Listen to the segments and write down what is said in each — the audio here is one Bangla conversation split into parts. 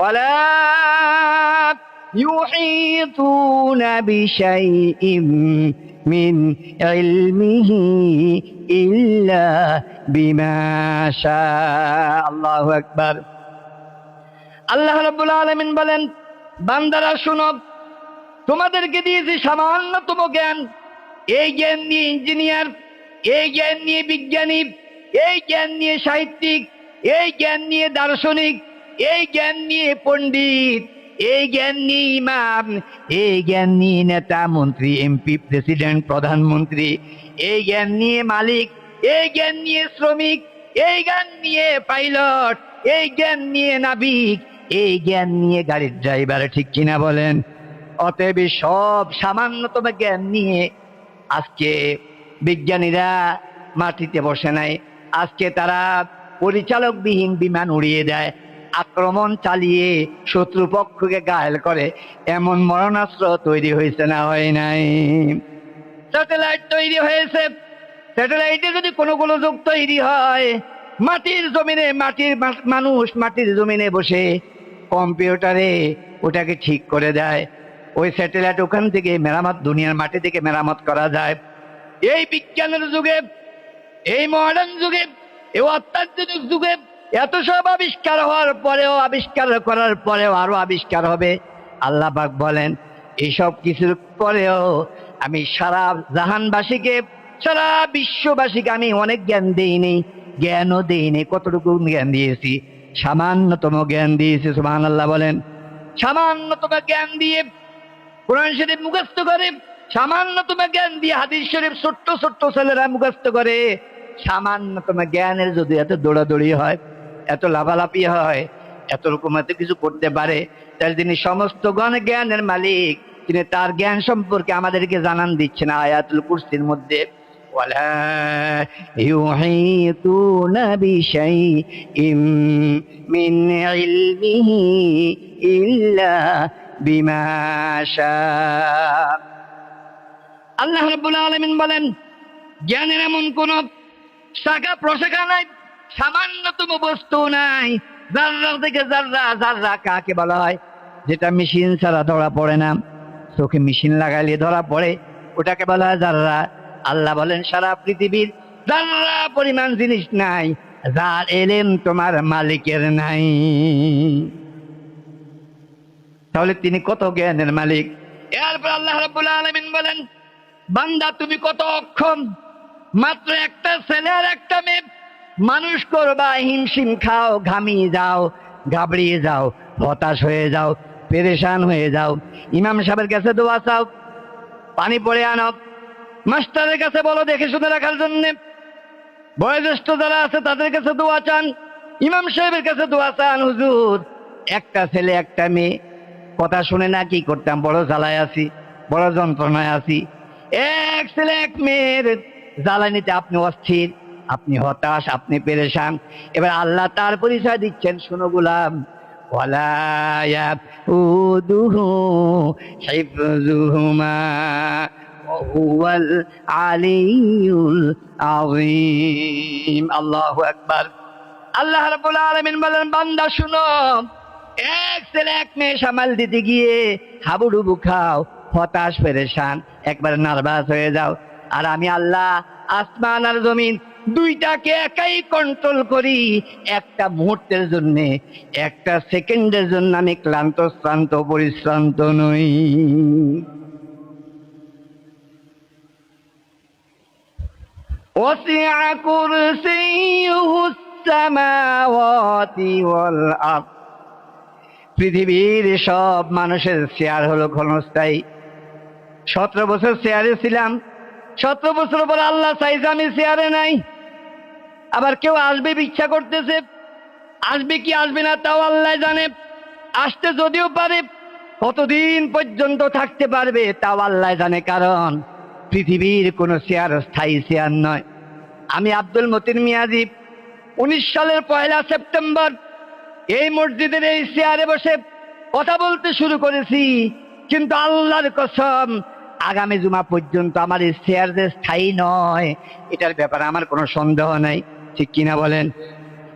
ولا يحيطون بشيء من علمه إلا بما شاء الله أكبر আল্লাহ রব্বুল আলমিন বলেন বান্দারা শুনো তোমাদেরকে দিয়েছি সামান্যতম জ্ঞান এই জ্ঞান নিয়ে ইঞ্জিনিয়ার এই জ্ঞান নিয়ে বিজ্ঞানী এই জ্ঞান নিয়ে সাহিত্যিক এই জ্ঞান নিয়ে দার্শনিক এই জ্ঞান নিয়ে পণ্ডিত, এই জ্ঞান নিয়ে ইমাম, এই জ্ঞান নিয়ে নেতা মন্ত্রী এমপি প্রেসিডেন্ট প্রধানমন্ত্রী, এই জ্ঞান নিয়ে মালিক, এই জ্ঞান নিয়ে শ্রমিক, এই জ্ঞান নিয়ে পাইলট, এই জ্ঞান নিয়ে নাবিক, এই জ্ঞান নিয়ে গাড়ির ড্রাইভার, ঠিক কিনা বলেন? অতএব সব সামান্যতম জ্ঞান নিয়ে আজকে বিজ্ঞানীরা মাটিতে বসে নাই। আজকে তারা পরিচালকবিহীন বিমান উড়িয়ে দেয়। আক্রমণ চালিয়ে শত্রুপক্ষকে ঘায়েল করে। এমন মরণাস্ত্র তৈরি হয়েছে না, হয় নাই। স্যাটেলাইট তৈরি হয়েছে। স্যাটেলাইটে যদি কোনো গোলযোগ তৈরি হয়, মাটির জমিনে মাটির মানুষ মাটির জমিনে বসে কম্পিউটারে ওটাকে ঠিক করে দেয়। ওই স্যাটেলাইট ওখান থেকে মেরামত, দুনিয়ার মাটি থেকে মেরামত করা যায়। এই বিজ্ঞানের যুগে, এই মডার্ন যুগে, এই অত্যাধুনিক যুগে এত সব আবিষ্কার হওয়ার পরেও, আবিষ্কার করার পরেও আরও আবিষ্কার হবে। আল্লাহ পাক বলেন এইসব কিছুর পরেও আমি সারা জাহানবাসীকে, সারা বিশ্ববাসীকে আমি অনেক জ্ঞান দেইনি, জ্ঞানও দেইনি, কতটুকু জ্ঞান দিয়েছি? সামান্যতম জ্ঞান দিয়েছি সুবহান আল্লাহ বলেন। সামান্যতম জ্ঞান দিয়ে কোরআন শরীফ মুখস্থ করে, সামান্যতম জ্ঞান দিয়ে হাদিস শরীফ ছোট্ট ছোট্ট ছেলেরা মুখস্থ করে, সামান্যতম জ্ঞানের যদি এত দৌড়াদৌড়ি হয় এত লাফালাফি হয় এত রকম এত কিছু করতে পারে তাহলে তিনি সমস্ত গণ জ্ঞানের মালিক তিনি তার জ্ঞান সম্পর্কে আমাদেরকে জানান দিচ্ছেন আয়াতুল কুরসির মধ্যে ولا يحيطون بشيء من علمه إلا بما شاء আল্লাহ রাব্বুল আলামিন বলেন জ্ঞানের এমন কোন শাখা প্রশাখা নাই সামান্যতম বস্তু নাই। জাররা থেকে জাররা জাররা কাকে বলা হয়? যেটা মেশিন ছাড়া ধরা পড়ে না। চোখে মেশিন লাগাইলে ধরা পড়ে। ওটাকে বলা হয় জাররা। আল্লাহ বলেন, সারা পৃথিবীর জাররা পরিমাণ জিনিস নাই। যার এলেম তোমার মালিকের নাই। তাহলে তিনি কত জ্ঞানের মালিক? এরপর আল্লাহ রাব্বুল আলামিন বলেন, বান্দা, তুমি কত অক্ষম? মাত্র একটা ছেলে আর একটা মেয়ে। মানুষ করবা, হিমশিম খাও, ঘামিয়ে যাও, ঘাবড়িয়ে যাও, হতাশ হয়ে যাও, পেরেশান হয়ে যাও। ইমাম সাহেবের কাছে দোয়া চাও, পানি পড়ে আনো। মাস্টারের কাছে বলো, দেখে শুনে রাখার জন্য। বয়োজ্যেষ্ঠ যারা আছে, তাদের কাছে দোয়া চান। ইমাম সাহেবের কাছে দোয়া চান, হুজুর, একটা ছেলে, একটা মেয়ে। কথা শুনে না কি করতাম? বড় জ্বালায় আছি, বড় যন্ত্রণায় আছি। এক ছেলে, এক মেয়ের জ্বালানিতে আপনি অস্থির। আপনি হতাশ, আপনি পেরেশান। এবার আল্লাহ তার পরিচয় দিচ্ছেন, শুনো গোলাম। আল্লাহ একবার আল্লাহ রাবুল আলমিন বলেন, বান্দা, শুনো। এক ছেলে, এক মেয়ে সামাল দিতে গিয়ে হাবুডুবু খাও, হতাশ, পেরেশান। একবার নার্ভাস হয়ে যাও। আর আমি আল্লাহ, আসমান আর জমিন দুইটাকে একাই কন্ট্রোল করি একটা মুহূর্তের জন্য একটা সেকেন্ডের জন্য আমি ক্লান্ত শ্রান্ত পরিশ্রান্ত নই وسع كرسيه السماوات والأرض পৃথিবীর সব মানুষের শেয়ার হলো ক্ষণস্থায়ী সতেরো বছর শেয়ারে ছিলাম সতেরো বছর পর আল্লাহ চাইছে আমি শেয়ারে নাই আবার কেউ আসবে ইচ্ছা করতেছে। আসবে কি আসবে না তাও আল্লাহ জানে। আসতে যদিও পারে, কতদিন পর্যন্ত থাকতে পারবে তাও আল্লাহ জানে, কারণ পৃথিবীর কোনো শেয়ার স্থায়ী শেয়ার নয়। আমি আব্দুল মতিন মিয়াজি, উনিশ সালের পয়লা সেপ্টেম্বর, এই মসজিদের এই চেয়ারে বসে কথা বলতে শুরু করেছি। কিন্তু আল্লাহর কসম, আগামী জুমা পর্যন্ত আমার এই চেয়ার যে স্থায়ী নয়, এটার ব্যাপারে আমার কোনো সন্দেহ নাই। ঠিক কিনা বলেন?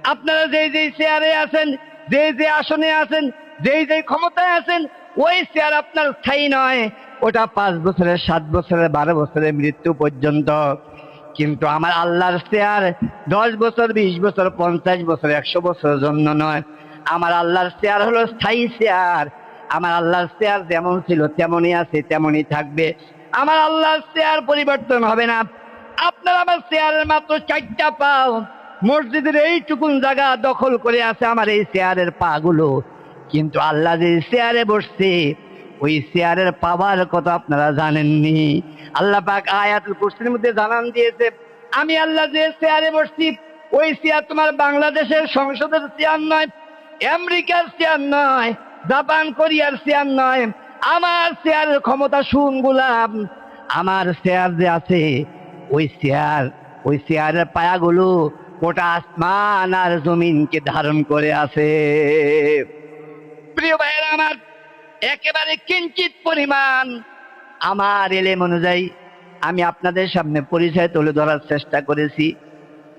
আপনারা যে যে চেয়ারে আছেন যে যে আসনে আছেন, যেই যেই ক্ষমতায় আছেন, ওই চেয়ার আপনার স্থায়ী নয়। ওটা পাঁচ বছরের সাত বছরের বারো বছরের মৃত্যু পর্যন্ত। কিন্তু আমার আল্লাহর চেয়ার দশ বছর, বিশ বছর, পঞ্চাশ বছর, একশো বছরের জন্য নয়। আমার আল্লাহর চেয়ার হলো স্থায়ী চেয়ার আমার আল্লাহর চেয়ার যেমন ছিল, তেমনই আছে, তেমনই থাকবে। আমার আল্লাহর চেয়ার পরিবর্তন হবে না। আপনার আমার চেয়ারের মাত্র চারটা পাও। মসজিদের এইটুকুন জায়গা দখল করে আছে আমার এই চেয়ারের পা গুলো কিন্তু আল্লাহ যে চেয়ারে বসছে, ওই চেয়ারের পাওয়ার কথা আপনারা জানেননি। আল্লাহ পাক আয়াতুল কুরসির মধ্যে জানান দিয়েছে, আমি আল্লাহ যে চেয়ারে বসছি, ওই চেয়ার তোমার বাংলাদেশের সংসদের চেয়ার নয়, আমেরিকার চেয়ার নয়, জাপান, কোরিয়ার চেয়ার নয়। আমার চেয়ারের ক্ষমতা শুন, গুলাম। আমার চেয়ার যে আছে ওই চেয়ার ওই চেয়ারের পায়াগুলো গোটা আসমান আর জমিনকে ধারণ করে আছে প্রিয় ভাইয়েরা আমার, একেবারে কিঞ্চিত পরিমাণ আমার এলেম অনুযায়ী আমি আপনাদের সামনে পরিচয় তুলে ধরার চেষ্টা করেছি।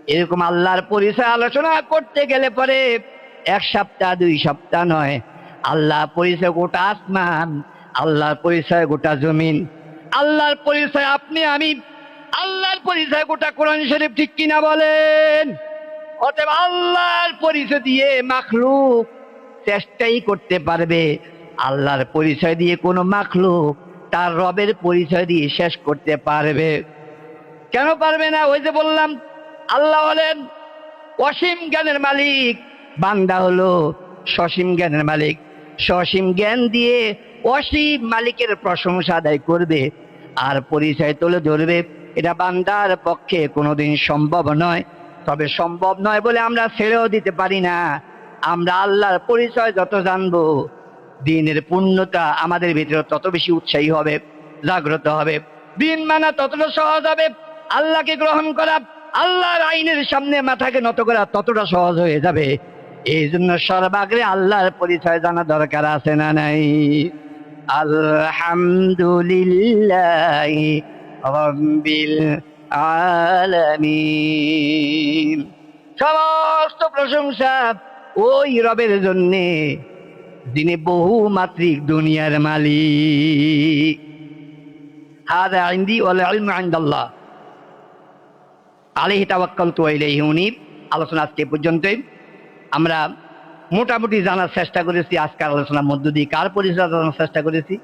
এরকম আল্লাহর পরিচয় আলোচনা করতে গেলে পরে এক সপ্তাহ, দুই সপ্তাহ নয়। আল্লাহ পরিচয় গোটা আসমান, আল্লাহর পরিচয় গোটা জমিন। আল্লাহর পরিচয় আপনি, আমি আল্লাহর পরিচয় গোটা কোরআন শরীফ ঠিক কিনা বলেন? অতএব আল্লাহর পরিচয় দিয়ে মাখলুক চেষ্টাই করতে পারবে। আল্লাহর পরিচয় দিয়ে কোনো মাখলুক তার রবের পরিচয় দিয়ে শেষ করতে পারবে। কেন পারবে না? ওই যে বললাম, আল্লাহ হলেন অসীম জ্ঞানের মালিক। বান্দা হলো সসীম জ্ঞানের মালিক। সসীম জ্ঞান দিয়ে অসীম মালিকের প্রশংসা আদায় করবে। আর পরিচয় তুলে ধরবে। এটা বান্দার পক্ষে কোনোদিন সম্ভব নয়। তবে সম্ভব নয় বলে আমরা ছেড়েও দিতে পারি না। আমরা আল্লাহর পরিচয় যত জানব, দিনের পূর্ণতা আমাদের ভিতরে তত বেশি উৎসাহী হবে, জাগ্রত হবে। দিন মানা ততটা সহজ হবে, আল্লাহকে গ্রহণ করা, আল্লাহর আইনের সামনে মাথাকে নত করা ততটা সহজ হয়ে যাবে। এই জন্য সর্বাগ্রে আল্লাহর পরিচয় জানা দরকার আছে না নাই? আলহামদুলিল্লাহ। রব্বিল আলামিন সমস্ত প্রশংসা ওই রবের জন্যে যিনি বহুমাত্রিক দুনিয়ার মালিক هذا عندي والعلم عند الله আলাইহি তাওয়াক্কালতু ওয়া ইলাইহি উনীব আলোচনা আজকে এ পর্যন্তই আমরা মোটামুটি জানার চেষ্টা করেছি আজকের আলোচনার মধ্য দিয়ে কার পরিচয় জানার চেষ্টা করেছি